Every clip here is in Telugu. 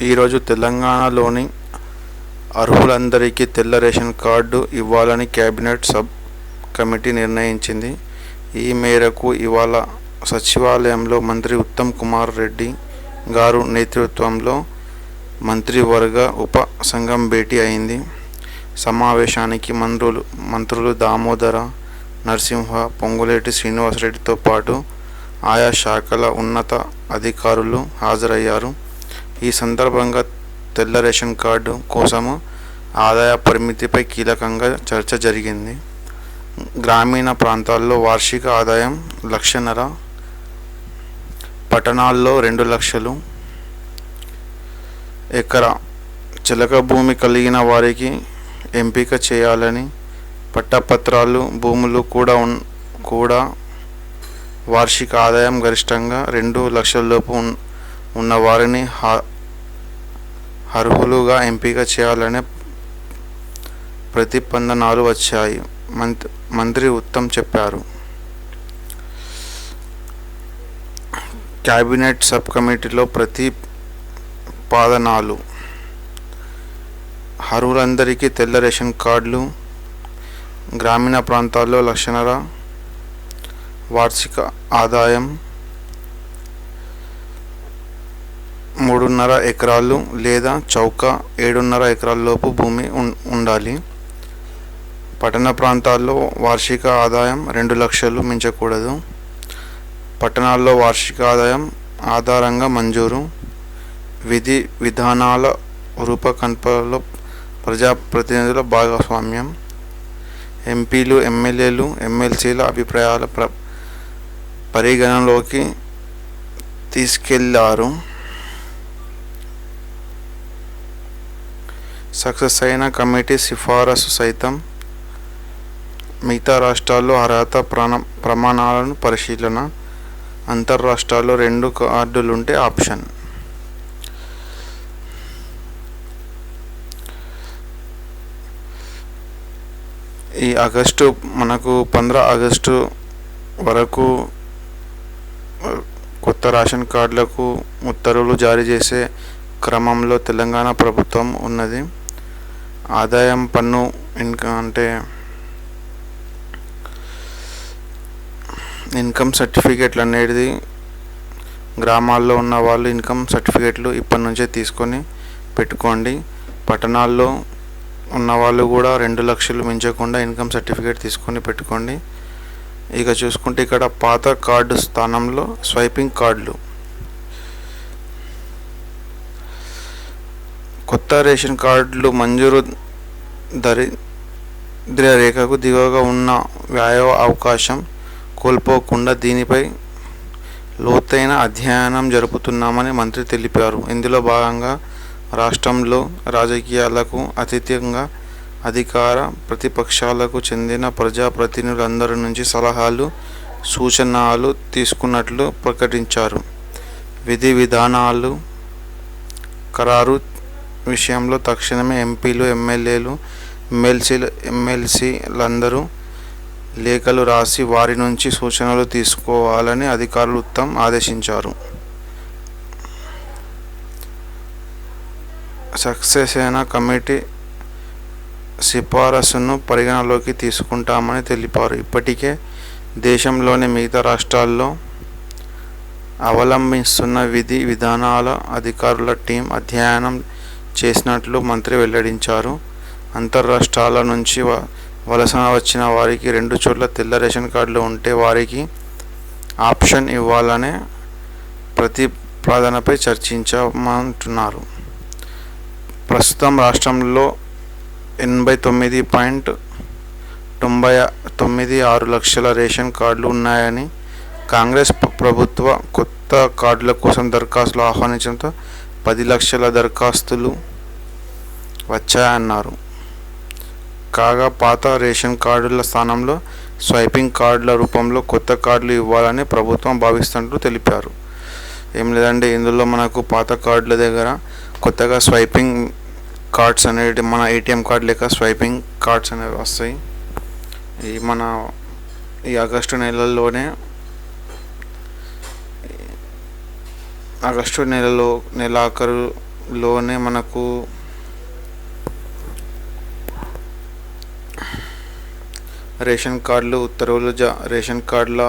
ఈరోజు తెలంగాణలోని అర్హులందరికీ తెల్ల రేషన్ కార్డు ఇవ్వాలని కేబినెట్ సబ్ కమిటీ నిర్ణయించింది. ఈ మేరకు ఇవాళ సచివాలయంలో మంత్రి ఉత్తమ్ కుమార్ రెడ్డి గారు నేతృత్వంలో మంత్రివర్గ ఉప సంఘం భేటీ అయింది. సమావేశానికి మంత్రులు మంత్రులు దామోదర నరసింహ పొంగులేటి శ్రీనివాసరెడ్డితో పాటు ఆయా శాఖల ఉన్నత అధికారులు హాజరయ్యారు. ఈ సందర్భంగా తెల్ల రేషన్ కార్డు కోసము ఆదాయ పరిమితిపై కీలకంగా చర్చ జరిగింది. గ్రామీణ ప్రాంతాల్లో వార్షిక ఆదాయం లక్షన్నర పట్టణాల్లో రెండు లక్షలు ఎకరా. చిలక భూమి కలిగిన వారికి ఎంపిక చేయాలని పట్టపత్రాలు భూములు కూడా ఉన్ కూడా వార్షిక ఆదాయం గరిష్టంగా రెండు లక్షల లోపు ఉన్- ఉన్న వారిని అర్హులుగా ఎంపిక చేయాలనే ప్రతిపందనాలు వచ్చాయి. మంత్ మంత్రి ఉత్తమ్ చెప్పారు. క్యాబినెట్ సబ్ కమిటీలో ప్రతిపాదనాలు. అర్హులందరికీ తెల్ల రేషన్ కార్డులు గ్రామీణ ప్రాంతాల్లో లక్షణర వార్షిక ఆదాయం మూడున్నర ఎకరాలు లేదా చౌక ఏడున్నర ఎకరాల్లోపు భూమి ఉండాలి. పట్టణ ప్రాంతాల్లో వార్షిక ఆదాయం రెండు లక్షలు మించకూడదు. పట్టణాల్లో వార్షిక ఆదాయం ఆధారంగా మంజూరు. విధి విధానాల రూపకల్పనలో ప్రజాప్రతినిధుల భాగస్వామ్యం. ఎంపీలు ఎమ్మెల్యేలు ఎమ్మెల్సీల అభిప్రాయాల ప్ర పరిగణలోకి తీసుకెళ్ళారు. సక్సెస్ అయిన కమిటీ సిఫారసు సైతం మిగతా రాష్ట్రాల్లో అర్హత ప్రాణ ప్రమాణాలను పరిశీలన అంతర్రాష్ట్రాల్లో రెండు కార్డులుంటే ఆప్షన్. ఈ ఆగస్టు మనకు పంద్ర ఆగస్టు వరకు కొత్త రేషన్ కార్డులకు ఉత్తర్వులు జారీ చేసే క్రమంలో తెలంగాణ ప్రభుత్వం ఉన్నది. ఆదాయం పన్ను ఇంకా అంటే ఇన్కమ్ సర్టిఫికేట్లు అనేది గ్రామాల్లో ఉన్న వాళ్ళు ఇన్కమ్ సర్టిఫికేట్లు ఇప్పటి నుంచే తీసుకొని పెట్టుకోండి. పట్టణాల్లో ఉన్న వాళ్ళు కూడా రెండు లక్షలు మించకుండా ఇన్కమ్ సర్టిఫికేట్ తీసుకొని పెట్టుకోండి. ఇక చూసుకుంటే ఇక్కడ పాత కార్డు స్థానంలో స్వైపింగ్ కార్డులు. కొత్త రేషన్ కార్డులు మంజూరు దరిద్ర రేఖకు దిగువగా ఉన్న వ్యాయ అవకాశం కోల్పోకుండా దీనిపై లోతైన అధ్యయనం జరుపుతున్నామని మంత్రి తెలిపారు. ఇందులో భాగంగా రాష్ట్రంలో రాజకీయాలకు అతీతంగా అధికార ప్రతిపక్షాలకు చెందిన ప్రజాప్రతినిధులందరి నుంచి సలహాలు సూచనలు తీసుకున్నట్లు ప్రకటించారు. విధి విధానాలు ఖరారు విషయంలో తక్షణమే ఎంపీలు ఎమ్మెల్యేలు ఎమ్మెల్సీలు ఎమ్మెల్సీలందరూ లేఖలు రాసి వారి నుంచి సూచనలు తీసుకోవాలని అధికారులు ఉత్తమ్ ఆదేశించారు. సక్సెస్ కమిటీ సిఫారసును పరిగణలోకి తీసుకుంటామని తెలిపారు. ఇప్పటికే దేశంలోని మిగతా రాష్ట్రాల్లో అవలంబిస్తున్న విధి విధానాల అధికారుల టీం అధ్యయనం చేసినట్లు మంత్రి వెల్లడించారు. అంతర్రాష్ట్రాల నుంచి వలస వచ్చిన వారికి రెండు చోట్ల తెల్ల రేషన్ కార్డులు ఉంటే వారికి ఆప్షన్ ఇవ్వాలనే ప్రతిపాదనపై చర్చించమంటున్నారు. ప్రస్తుతం రాష్ట్రంలో ఎనభై తొమ్మిది పాయింట్ తొంభై తొమ్మిది ఆరు లక్షల రేషన్ కార్డులు ఉన్నాయని కాంగ్రెస్ ప్రభుత్వ కొత్త కార్డుల కోసం దరఖాస్తులు ఆహ్వానించడంతో పది లక్షల దరఖాస్తులు వచ్చాయన్నారు. కాగా పాత రేషన్ కార్డుల స్థానంలో స్వైపింగ్ కార్డుల రూపంలో కొత్త కార్డులు ఇవ్వాలని ప్రభుత్వం భావిస్తున్నట్లు తెలిపారు. ఏం లేదండి ఇందులో మనకు పాత కార్డుల దగ్గర కొత్తగా స్వైపింగ్ కార్డ్స్ అనేవి మన ఏటీఎం కార్డ్ లేక స్వైపింగ్ కార్డ్స్ అనేవి వస్తాయి. ఈ మన ఈ ఆగస్టు నెలల్లోనే ఆగస్టు నెలలో నెలాఖరులోనే మనకు రేషన్ కార్డులు ఉత్తర్వులు జా రేషన్ కార్డుల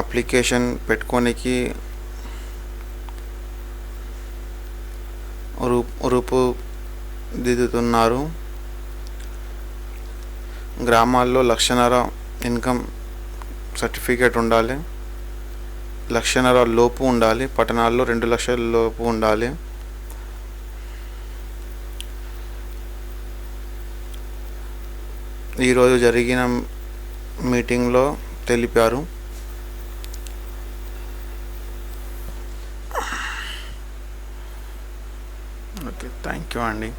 అప్లికేషన్ పెట్టుకోనికి రూపు దిద్దుతున్నారు గ్రామాల్లో లక్షన్నర ఇన్కమ్ సర్టిఫికేట్ ఉండాలి. లక్షన్నర లోపు ఉండాలి పట్టణాల్లో రెండు లక్షల లోపు ఉండాలి. ఈరోజు జరిగిన మీటింగ్లో తెలిపారు. ఓకే థ్యాంక్ యూ అండి.